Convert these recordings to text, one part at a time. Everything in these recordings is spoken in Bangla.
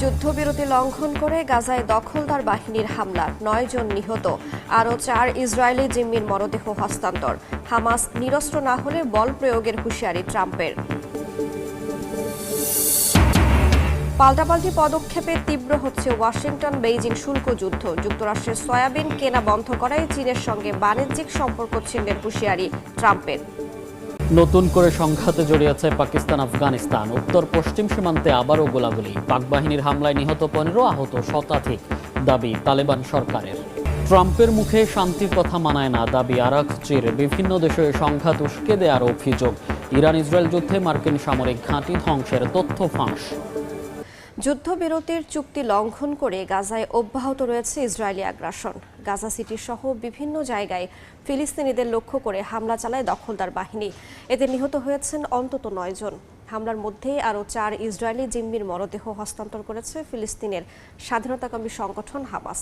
যুদ্ধবিরতি লঙ্ঘন করে গাজায় দখলদার বাহিনীর হামলা। নয় জন নিহত, আরও চার ইসরায়েলি জিম্মির মরদেহ হস্তান্তর। হামাস নিরস্ত্র না হলে বল প্রয়োগের হুঁশিয়ারি ট্রাম্পের। পাল্টাপাল্টি পদক্ষেপে তীব্র হচ্ছে ওয়াশিংটন বেইজিং শুল্ক যুদ্ধ। যুক্তরাষ্ট্রের সয়াবিন কেনা বন্ধ করায় চীনের সঙ্গে বাণিজ্যিক সম্পর্ক ছিন্নের হুঁশিয়ারি ট্রাম্পের। নতুন করে সংঘাতে জড়িয়েছে পাকিস্তান, আফগানিস্তান। উত্তর পশ্চিম সীমান্তে আবারও গোলাগুলি। পাক বাহিনীর হামলায় নিহত পনেরো আহত শতাধিক দাবি তালেবান সরকারের। ট্রাম্পের মুখে শান্তির কথা মানায় না দাবি আরাকচির। বিভিন্ন দেশে সংঘাত উস্কে দেওয়ার অভিযোগ। ইরান ইসরায়েল যুদ্ধে মার্কিন সামরিক ঘাঁটি ধ্বংসের তথ্য ফাঁস। যুদ্ধবিরতির চুক্তি লঙ্ঘন করে গাজায় অব্যাহত রয়েছে ইসরায়েলি আগ্রাসন। গাজা সিটি সহ বিভিন্ন জায়গায় ফিলিস্তিনিদের লক্ষ্য করে হামলা চালায় দখলদার বাহিনী। এতে নিহত হয়েছেন অন্তত নয় জন হামলার মধ্যেই আরও চার ইসরায়েলি জিম্মির মরদেহ হস্তান্তর করেছে ফিলিস্তিনের স্বাধীনতাকামী সংগঠন হামাস।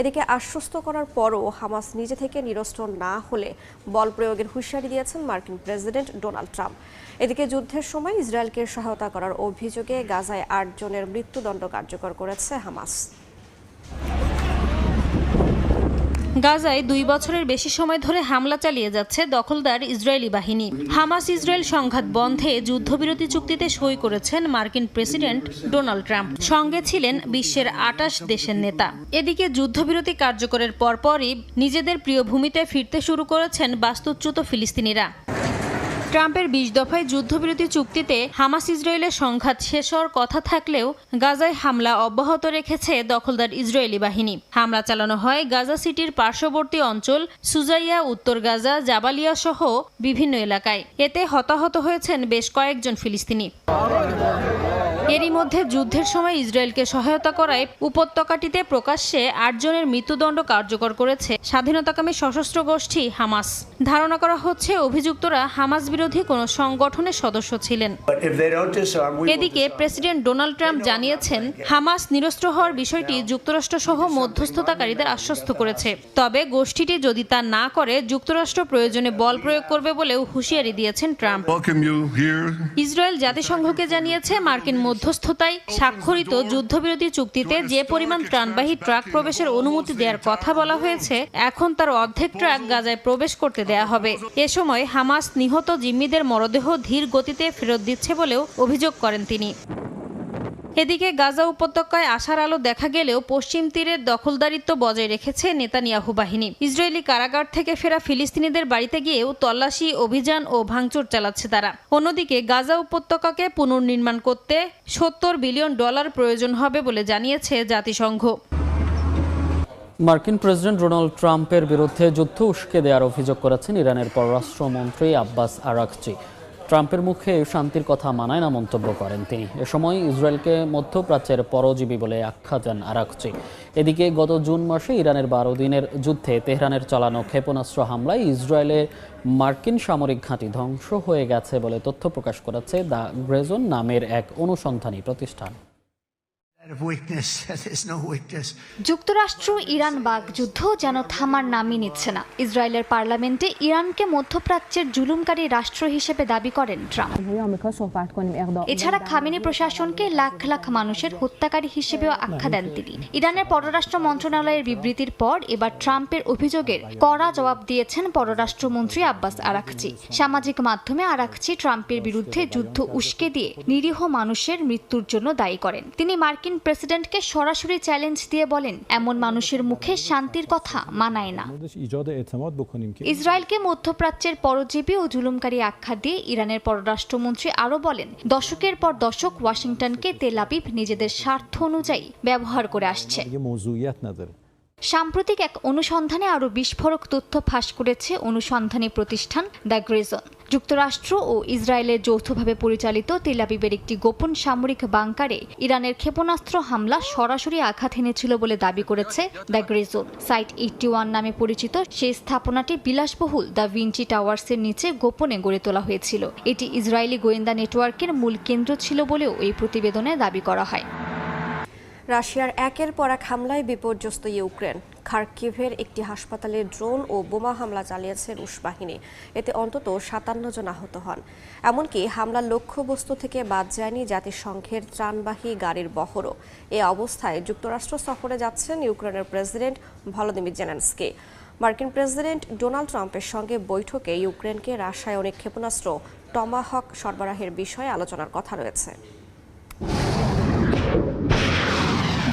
এদিকে আশ্বস্ত করার পরও হামাস নিজে থেকে নিরস্ত না হলে বল প্রয়োগের হুঁশিয়ারি দিয়েছেন মার্কিন প্রেসিডেন্ট ডোনাল্ড ট্রাম্প। এদিকে যুদ্ধের সময় ইসরায়েলকে সহায়তা করার অভিযোগে গাজায় আটজনের মৃত্যুদণ্ড কার্যকর করেছে হামাস। গাজায় দুই বছরের বেশি সময় ধরে হামলা চালিয়ে যাচ্ছে দখলদার ইসরায়েলি বাহিনী। হামাস ইসরায়েল সংঘাত বন্ধে যুদ্ধবিরতি চুক্তিতে সই করেছেন মার্কিন প্রেসিডেন্ট ডোনাল্ড ট্রাম্প। সঙ্গে ছিলেন বিশ্বের আটাশ দেশের নেতা। এদিকে যুদ্ধবিরতি কার্যকরের পরপরই নিজেদের প্রিয় ভূমিতে ফিরতে শুরু করেছেন বাস্তুচ্যুত ফিলিস্তিনিরা। ট্রাম্পের বিশ দফায় যুদ্ধবিরতি চুক্তিতে হামাস ইসরায়েলের সংঘাত শেষ হওয়ার কথা থাকলেও গাজায় হামলা অব্যাহত রেখেছে দখলদার ইসরায়েলি বাহিনী। হামলা চালানো হয় গাজা সিটির পার্শ্ববর্তী অঞ্চল সুজাইয়া, উত্তর গাজা, জাবালিয়া সহ বিভিন্ন এলাকায়। এতে হতাহত হয়েছেন বেশ কয়েকজন ফিলিস্তিনি। এরই মধ্যে যুদ্ধের সময় ইসরায়েলকে সহায়তা করায় উপত্যকাটিতে প্রকাশ্যে আটজনের মৃত্যুদণ্ড কার্যকর করেছে স্বাধীনতাকামী সশস্ত্র গোষ্ঠী হামাস। ধারণা করা হচ্ছে অভিযুক্তরা হামাস বিরোধী কোনো সংগঠনের সদস্য ছিলেন। এদিকে প্রেসিডেন্ট ডোনাল্ড ট্রাম্প জানিয়েছেন হামাস নিরস্ত্র হওয়ার বিষয়টি যুক্তরাষ্ট্র সহ মধ্যস্থতাকারীদের আশ্বস্ত করেছে। তবে গোষ্ঠীটি যদি তা না করে যুক্তরাষ্ট্র প্রয়োজনে বল প্রয়োগ করবে বলেও হুঁশিয়ারি দিয়েছেন ট্রাম্প। ইসরায়েল জাতিসংঘকে জানিয়েছে মার্কিন মধ্যস্থতায় স্বাক্ষরিত যুদ্ধবিরোধী চুক্তিতে যে পরিমাণ ত্রাণবাহী ট্রাক প্রবেশের অনুমতি দেওয়ার কথা বলা হয়েছে। এখন তার অর্ধেক ট্রাক গাজায় প্রবেশ করতে দেয়া হবে। এ সময় হামাস নিহত জিম্মিদের মরদেহ ধীর গতিতে ফেরত দিচ্ছে বলেও অভিযোগ করেন তিনি। এদিকে গাজা উপত্যকায় আশার আলো দেখা গেলেও পশ্চিম তীরের দখলদারিত্ব বজায় রেখেছে নেতানিয়াহু বাহিনী। ইসরায়েলি কারাগার থেকে ফেরা ফিলিস্তিনিদের বাড়িতে গিয়েও তল্লাশি, অভিযান ও ভাঙচুর চালাচ্ছে তারা। অন্যদিকে গাজা উপত্যকাকে পুনর্নির্মাণ করতে সত্তর বিলিয়ন ডলার প্রয়োজন হবে বলে জানিয়েছে জাতিসংঘ। মার্কিন প্রেসিডেন্ট ডোনাল্ড ট্রাম্পের বিরুদ্ধে যুদ্ধ উস্কে দেওয়ার অভিযোগ করেছেন ইরানের পররাষ্ট্রমন্ত্রী আব্বাস আরাকচি। ট্রাম্পের মুখে শান্তির কথা মানায় না মন্তব্য করেন তিনি। এ সময় ইসরায়েলকে মধ্যপ্রাচ্যের পরজীবী বলে আখ্যা দেন আরাকচি। এদিকে গত জুন মাসে ইরানের বারো দিনের যুদ্ধে তেহরানের চালানো ক্ষেপণাস্ত্র হামলায় ইসরায়েলে মার্কিন সামরিক ঘাঁটি ধ্বংস হয়ে গেছে বলে তথ্য প্রকাশ করেছে দ্য গ্রেজন নামের এক অনুসন্ধানী প্রতিষ্ঠান। যুক্তরাষ্ট্র, ইরান বাগ যুদ্ধ যেন থামার নামই নিচ্ছে না। ইসরায়েলের পার্লামেন্টে ইরানকে মধ্যপ্রাচ্যের জুলুমকারী রাষ্ট্র হিসেবে দাবি করেন ট্রাম্প। এছাড়া খামিনি প্রশাসনকে লাখ লাখ মানুষের হত্যাকারী হিসেবেও আখ্যা দেন তিনি। ইরানের পররাষ্ট্র মন্ত্রণালয়ের বিবৃতির পর এবার ট্রাম্পের অভিযোগের কড়া জবাব দিয়েছেন পররাষ্ট্রমন্ত্রী আব্বাস আরাকচি। সামাজিক মাধ্যমে আরাকচি ট্রাম্পের বিরুদ্ধে যুদ্ধ উস্কে দিয়ে নিরীহ মানুষের মৃত্যুর জন্য দায়ী করেন। তিনি মার্কিন মার্কিন প্রেসিডেন্টকে সরাসরি চ্যালেঞ্জ দিয়ে বলেন, এমন মানুষের মুখে শান্তির কথা মানায় না। ইসরায়েলকে মধ্যপ্রাচ্যের পরজীবী ও জুলুমকারী আখ্যা দিয়ে ইরানের পররাষ্ট্রমন্ত্রী আরও বলেন, দশকের পর দশক ওয়াশিংটনকে তেলাবিব নিজেদের স্বার্থ অনুযায়ী ব্যবহার করে আসছে। সাম্প্রতিক এক অনুসন্ধানে আরও বিস্ফোরক তথ্য ফাঁস করেছে অনুসন্ধানী প্রতিষ্ঠান দ্য গ্রেজন। যুক্তরাষ্ট্র ও ইসরায়েলের যৌথভাবে পরিচালিত তেলাবিবের একটি গোপন সামরিক বাংকারে ইরানের ক্ষেপণাস্ত্র হামলা সরাসরি আঘাত এনেছিল বলে দাবি করেছে the Grayzone. Site eighty one নামে পরিচিত সেই স্থাপনাটি বিলাসবহুল দ্য ভিঞ্চি টাওয়ার্সের নিচে গোপনে গড়ে তোলা হয়েছিল। এটি ইসরায়েলি গোয়েন্দা নেটওয়ার্কের মূল কেন্দ্র ছিল বলেও এই প্রতিবেদনে দাবি করা হয়। রাশিয়ার একের পর এক হামলায় বিপর্যস্ত ইউক্রেন। খার্কিভের একটি হাসপাতালে ড্রোন ও বোমা হামলা চালিয়েছে রুশ বাহিনী। এতে অন্তত সাতান্ন জন আহত হন। এমনকি হামলার লক্ষ্যবস্তু থেকে বাদ যায়নি জাতিসংঘের ত্রাণবাহী গাড়ির বহরও। এ অবস্থায় যুক্তরাষ্ট্র সফরে যাচ্ছেন ইউক্রেনের প্রেসিডেন্ট ভলোদিমির জেলেন্সকি। মার্কিন প্রেসিডেন্ট ডোনাল্ড ট্রাম্পের সঙ্গে বৈঠকে ইউক্রেনকে রাসায়নিক ক্ষেপণাস্ত্র, টমাহক সরবরাহের বিষয়ে আলোচনার কথা রয়েছে।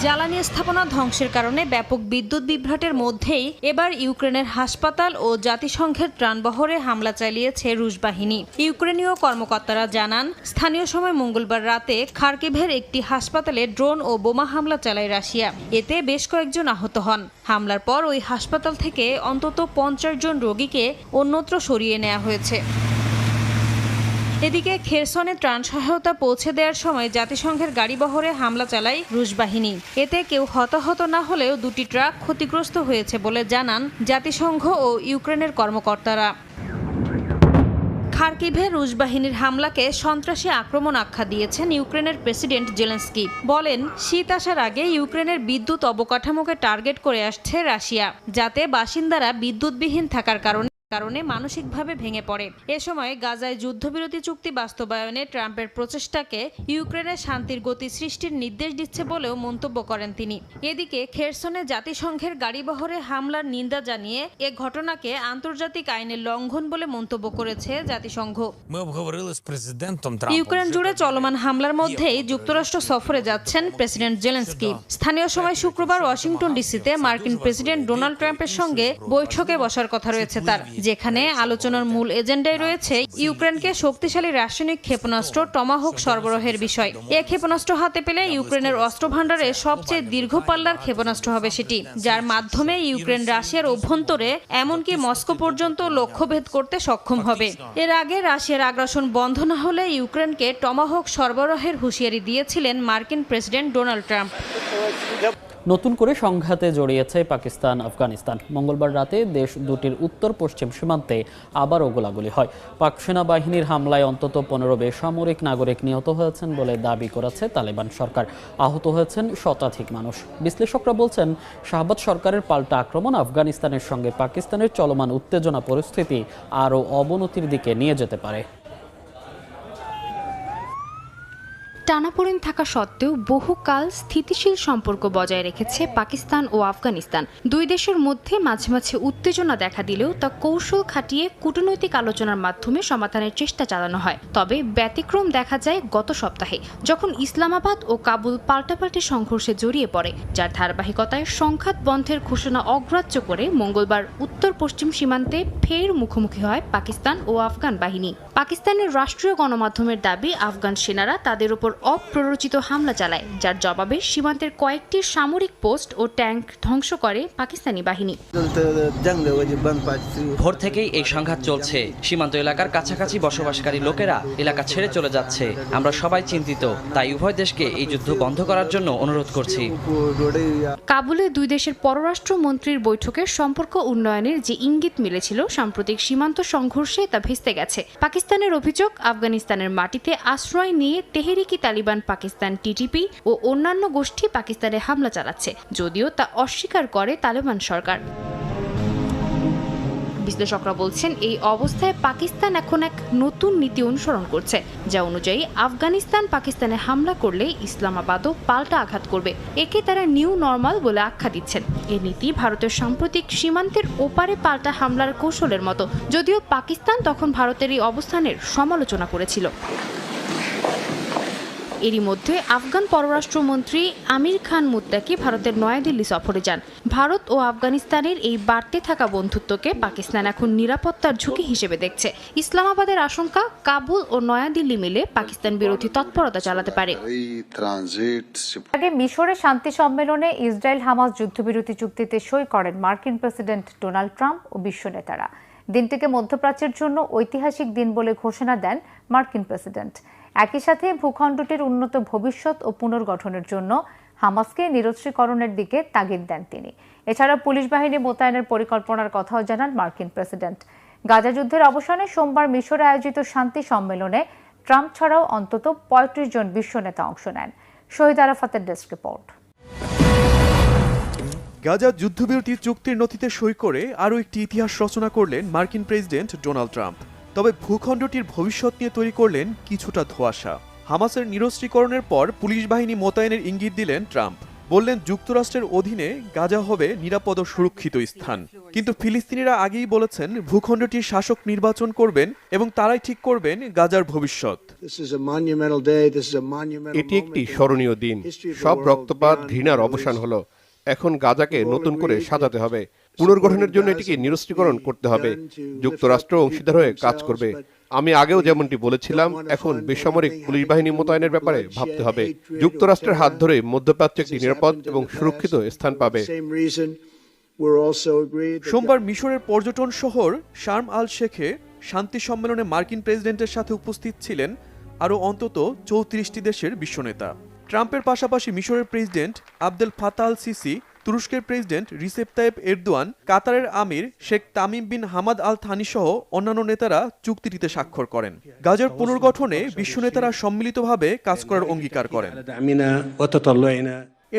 জ্বালানি স্থাপনা ধ্বংসের কারণে ব্যাপক বিদ্যুৎ বিভ্রাটের মধ্যেই এবার ইউক্রেনের হাসপাতাল ও জাতিসংঘের ত্রাণবহরে হামলা চালিয়েছে রুশ বাহিনী। ইউক্রেনীয় কর্মকর্তারা জানান, স্থানীয় সময় মঙ্গলবার রাতে খার্কিভের একটি হাসপাতালে ড্রোন ও বোমা হামলা চালায় রাশিয়া। এতে বেশ কয়েকজন আহত হন। হামলার পর ওই হাসপাতাল থেকে অন্তত পঞ্চাশ জন রোগীকে অন্যত্র সরিয়ে নেওয়া হয়েছে। এদিকে খেরসনে ত্রাণ সহায়তা পৌঁছে দেওয়ার সময় জাতিসংঘের গাড়িবহরে হামলা চালায় রুশ বাহিনী। এতে কেউ হতাহত না হলেও দুটি ট্রাক ক্ষতিগ্রস্ত হয়েছে বলে জানান জাতিসংঘ ও ইউক্রেনের কর্মকর্তারা। খার্কিভে রুশ বাহিনীর হামলাকে সন্ত্রাসী আক্রমণ আখ্যা দিয়েছেন ইউক্রেনের প্রেসিডেন্ট জেলেন্সকি। বলেন, শীত আসার আগে ইউক্রেনের বিদ্যুৎ অবকাঠামোকে টার্গেট করে আসছে রাশিয়া, যাতে বাসিন্দারা বিদ্যুৎবিহীন থাকার কারণে কারণে মানসিকভাবে ভেঙে পড়ে। এ সময় গাজায় যুদ্ধবিরতি চুক্তি বাস্তবায়নে ট্রাম্পের প্রচেষ্টাকে ইউক্রেনের শান্তির গতি সৃষ্টির নির্দেশ দিচ্ছে বলেও মন্তব্য করেন তিনি। এদিকে খেরসনে জাতিসংঘের গাড়িবহরে হামলার নিন্দা জানিয়ে এ ঘটনাকে আন্তর্জাতিক আইনের লঙ্ঘন বলে মন্তব্য করেছে জাতিসংঘ। ইউক্রেন জুড়ে চলমান হামলার মধ্যেই যুক্তরাষ্ট্র সফরে যাচ্ছেন প্রেসিডেন্ট জেলেন্সকি। স্থানীয় সময় শুক্রবার ওয়াশিংটন ডিসিতে মার্কিন প্রেসিডেন্ট ডোনাল্ড ট্রাম্পের সঙ্গে বৈঠকে বসার কথা রয়েছে তার। যেখানে আলোচনার মূল এজেন্ডায় রয়েছে ইউক্রেনকে শক্তিশালী রাসায়নিক ক্ষেপণাস্ত্র টমাহক সরবরাহের বিষয়। এ ক্ষেপণাস্ত্র হাতে পেলে ইউক্রেনের অস্ত্র ভাণ্ডারে সবচেয়ে দীর্ঘ পাল্লার ক্ষেপণাস্ত্র হবে সেটি যার মাধ্যমে ইউক্রেন রাশিয়ার অভ্যন্তরে এমনকি মস্কো পর্যন্ত লক্ষ্যভেদ করতে সক্ষম হবে। এর আগে রাশিয়ার আগ্রাসন বন্ধ না হলে ইউক্রেনকে টমাহক সরবরাহের হুঁশিয়ারি দিয়েছিলেন মার্কিন প্রেসিডেন্ট ডোনাল্ড ট্রাম্প। নতুন করে সংঘাতে জড়িয়েছে পাকিস্তান, আফগানিস্তান। মঙ্গলবার রাতে দেশ দুটির উত্তর পশ্চিম সীমান্তে আবারও গোলাগুলি হয়। পাক সেনাবাহিনীর হামলায় অন্তত পনেরো বেসামরিক নাগরিক নিহত হয়েছেন বলে দাবি করেছে তালেবান সরকার। আহত হয়েছেন শতাধিক মানুষ। বিশ্লেষকরা বলছেন, শাহবাজ সরকারের পাল্টা আক্রমণ আফগানিস্তানের সঙ্গে পাকিস্তানের চলমান উত্তেজনা পরিস্থিতি আরও অবনতির দিকে নিয়ে যেতে পারে। টানাপোড়েন থাকা সত্ত্বেও বহুকাল স্থিতিশীল সম্পর্ক বজায় রেখেছে পাকিস্তান ও আফগানিস্তান। দুই দেশের মধ্যে মাঝে মাঝে উত্তেজনা দেখা দিলেও তা কৌশল খাটিয়ে কূটনৈতিক আলোচনার মাধ্যমে সমাধানের চেষ্টা চালানো হয়। তবে ব্যতিক্রম দেখা যায় গত সপ্তাহে, যখন ইসলামাবাদ ও কাবুল পাল্টাপাল্টি সংঘর্ষে জড়িয়ে পড়ে, যার ধারাবাহিকতায় সংঘাত বন্ধের ঘোষণা অগ্রাহ্য করে মঙ্গলবার উত্তর পশ্চিম সীমান্তে ফের মুখোমুখি হয় পাকিস্তান ও আফগান বাহিনী। পাকিস্তানের রাষ্ট্রীয় গণমাধ্যমের দাবি আফগান সেনারা তাদের উপর অপ্ররোচিত হামলা চালায় যার জবাবে সীমান্তের কয়েকটি সামরিক পোস্ট ও ট্যাঙ্ক ধ্বংস করে পাকিস্তানি বাহিনী। ভোর থেকেই এই সংঘাত চলছে। সীমান্ত এলাকার কাছাকাছি বসবাসকারী লোকেরা এলাকা ছেড়ে চলে যাচ্ছে। আমরা সবাই চিন্তিত। তাই উভয় দেশকে এই যুদ্ধ বন্ধ করার জন্য অনুরোধ করছি। কাবুলে দুই দেশের পররাষ্ট্র মন্ত্রীর বৈঠকে সম্পর্ক উন্নয়নের যে ইঙ্গিত মিলেছিল সাম্প্রতিক সীমান্ত সংঘর্ষে তা ভেস্তে গেছে। পাকিস্তানের অভিযোগ, আফগানিস্তানের মাটিতে আশ্রয় নিয়ে তেহরিকি তালিবান পাকিস্তান টিটিপি ও অন্যান্য গোষ্ঠী পাকিস্তানে হামলা চালাচ্ছে, যদিও তা অস্বীকার করে তালেবান সরকার। বিশ্লেষকরা বলছেন, এই অবস্থায় পাকিস্তান এখন এক নতুন নীতি অনুসরণ করছে, যা অনুযায়ী আফগানিস্তান পাকিস্তানে হামলা করলে ইসলামাবাদও পাল্টা আঘাত করবে। একে তারা নিউ নর্মাল বলে আখ্যা দিচ্ছেন। এ নীতি ভারতের সাম্প্রতিক সীমান্তের ওপারে পাল্টা হামলার কৌশলের মতো, যদিও পাকিস্তান তখন ভারতের এই অবস্থানের সমালোচনা করেছিল। এরই মধ্যে আফগান পররাষ্ট্রমন্ত্রী আমির খান মুত্তাকি ভারতের নয়াদিল্লি সফরে যান। ভারত ও আফগানিস্তানের এই বাড়তে থাকা বন্ধুত্বকে পাকিস্তান এখন নিরাপত্তার ঝুঁকি হিসেবে দেখছে। ইসলামাবাদের আশঙ্কা কাবুল ও নয়াদিল্লি মিলে পাকিস্তান বিরোধী তৎপরতা চালাতে পারে। আগে মিশরে শান্তি সম্মেলনে ইসরায়েল হামাস যুদ্ধবিরতি চুক্তিতে সই করেন মার্কিন প্রেসিডেন্ট ডোনাল্ড ট্রাম্প ও বিশ্ব নেতারা। দিনটিকে মধ্যপ্রাচ্যের জন্য ঐতিহাসিক দিন বলে ঘোষণা দেন মার্কিন প্রেসিডেন্ট। একই সাথে ভূখণ্ডটির উন্নত ভবিষ্যৎ ও পুনর্গঠনের জন্য হামাসকে নিরস্ত্রীকরণের দিকে তাগিদ দেন তিনি। এছাড়া পুলিশ বাহিনী মোতায়েনের পরিকল্পনার কথাও জানান মার্কিন প্রেসিডেন্ট। গাজা যুদ্ধের অবসানে সোমবার মিশরে আয়োজিত শান্তি সম্মেলনে ট্রাম্প ছাড়াও অন্তত পঁয়ত্রিশ জন বিশ্ব নেতা অংশ নেন। শহীদ আরাফাতের ডেস্ক রিপোর্ট। গাজা যুদ্ধবিরতি চুক্তির নথিতে সই করে আরও একটি ইতিহাস রচনা করলেন মার্কিন প্রেসিডেন্ট ডোনাল্ড ট্রাম্প। তবে ভূখণ্ডটির ভবিষ্যৎ নিয়ে তৈরি করলেন কিছুটা ধোঁয়াশা। হামাসের নিরস্ত্রীকরণের পর পুলিশ বাহিনী মোতায়েনের ইঙ্গিত দিলেন ট্রাম্প। বললেন যুক্তরাষ্ট্রের অধীনে গাজা হবে নিরাপদ ও সুরক্ষিত স্থান। কিন্তু ফিলিস্তিনিরা আগেই বলেছেন ভূখণ্ডটির শাসক নির্বাচন করবেন এবং তারাই ঠিক করবেন গাজার ভবিষ্যৎ। এটি একটি স্মরণীয় দিন। সব রক্তপাত ঘৃণার অবসান হলো। এখন গাজাকে নতুন করে সাজাতে হবে। পুনর্গঠনের জন্য এটিকে নিরস্ত্রীকরণ করতে হবে। যুক্তরাষ্ট্র অংশীদার হয়ে কাজ করবে। আমি আগেও যেমনটি বলেছিলাম, এখন বেসামরিক পুলিশ বাহিনী মোতায়েনের ব্যাপারে ভাবতে হবে। যুক্তরাষ্ট্রের হাত ধরে মধ্যপ্রাচ্য একটি নিরাপদ এবং সুরক্ষিত স্থান পাবে। সোমবার মিশরের পর্যটন শহর শার্ম আল শেখে শান্তি সম্মেলনে মার্কিন প্রেসিডেন্টের সাথে উপস্থিত ছিলেন আরও অন্তত চৌত্রিশটি দেশের বিশ্বনেতা। ট্রাম্পের পাশাপাশি মিশরের president Abdel Fattah el Sisi তুরস্কের প্রেসিডেন্ট রিসেপ তাইপ এরদোয়ান, কাতারের আমির Sheikh Tamim bin Hamad Al Thani সহ অন্যান্য নেতারা চুক্তিটিতে স্বাক্ষর করেন। গাজার পুনর্গঠনে বিশ্ব নেতারা সম্মিলিতভাবে কাজ করার অঙ্গীকার করেন।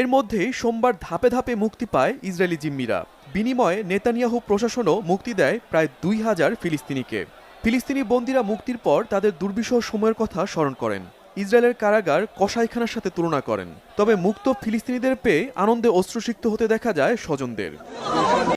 এর মধ্যেই সোমবার ধাপে ধাপে মুক্তি পায় ইসরায়েলি জিম্মিরা। বিনিময়ে নেতানিয়াহু প্রশাসনও মুক্তি দেয় প্রায় দুই হাজার ফিলিস্তিনিকে। ফিলিস্তিনি বন্দীরা মুক্তির পর তাদের দুর্বিষহ সময়ের কথা স্মরণ করেন। ইসরায়েলের কারাগার কসাইখানার সাথে তুলনা করেন। তবে মুক্ত ফিলিস্তিনিদের পেয়ে আনন্দে অশ্রুসিক্ত হতে দেখা যায় স্বজনদের।